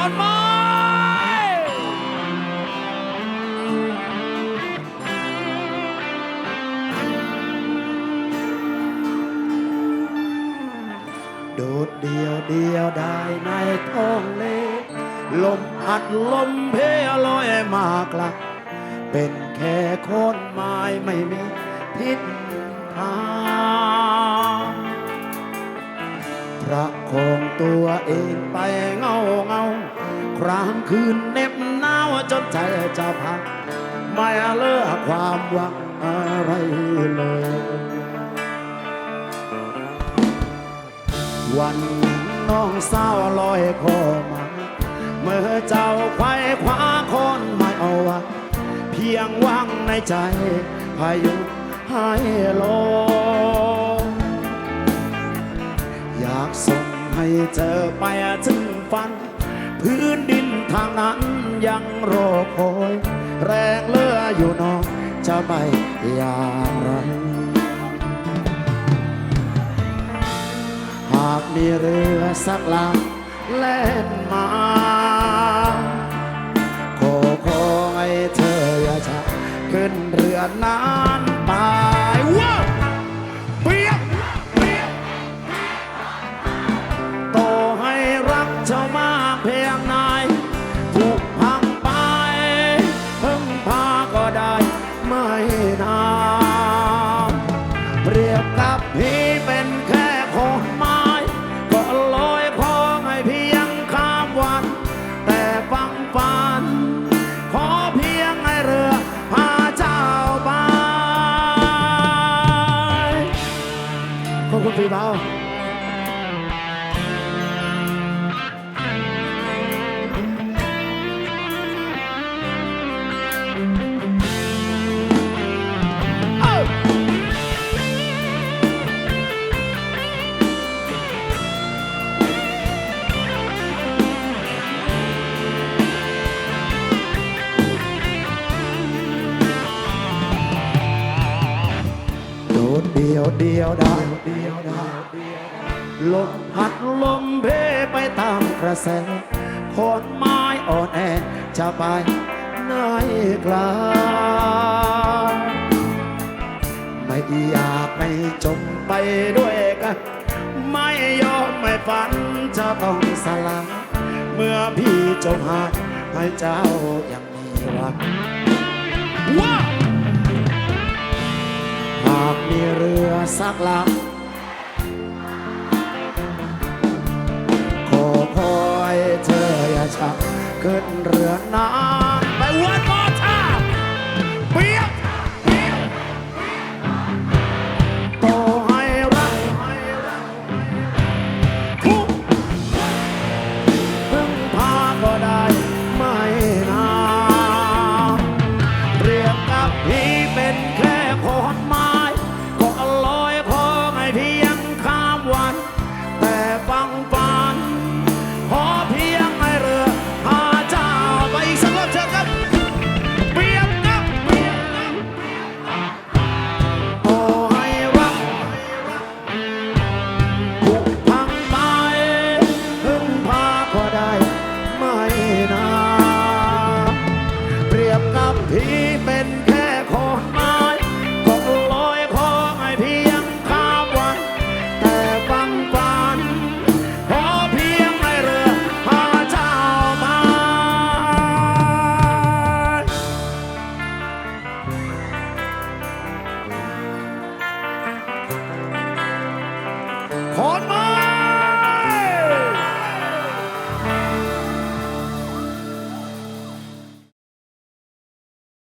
อนไม้โดดเดียวเดียวได้ในท้องเลลมพัดลมเพลอยมากลับเป็นแค่คนไม้ไม่มีทิศทาง ประคองตัวเองไปเงาเงาครางคืนเหน็บหนาวจนใจจะพังไม่เลือกความหวังอะไรเลย วันนึ่งน้องสาวลอยคอมาเมื่อเจ้าไขว้คว้าคนไม่เอาไว้เพียงหวังในใจพายุให้ลม เจอไปถึงฝัน พื้นดินทางนั้นยังรอคอย แรงเลืออยู่น้องจะไปอย่างไร หากมีเรือสักลำแล่นมาขอขอให้เธออย่าช้าขึ้นเรือนั้น ขอ เดียวเดียวได้ลมพัดลมเพไปตามกระแสขอนไม้อ่อนแอจะไปไหนกลาไม่อยากให้จมไปด้วยกัน ไม่ยอมไม่ฝันจะต้องสลายเมื่อพี่จมหายให้เจ้ายังมีหวั สักลำขอคอยเธออย่าชักขึ้นเรือน้ำไปวันมอท่าเปียก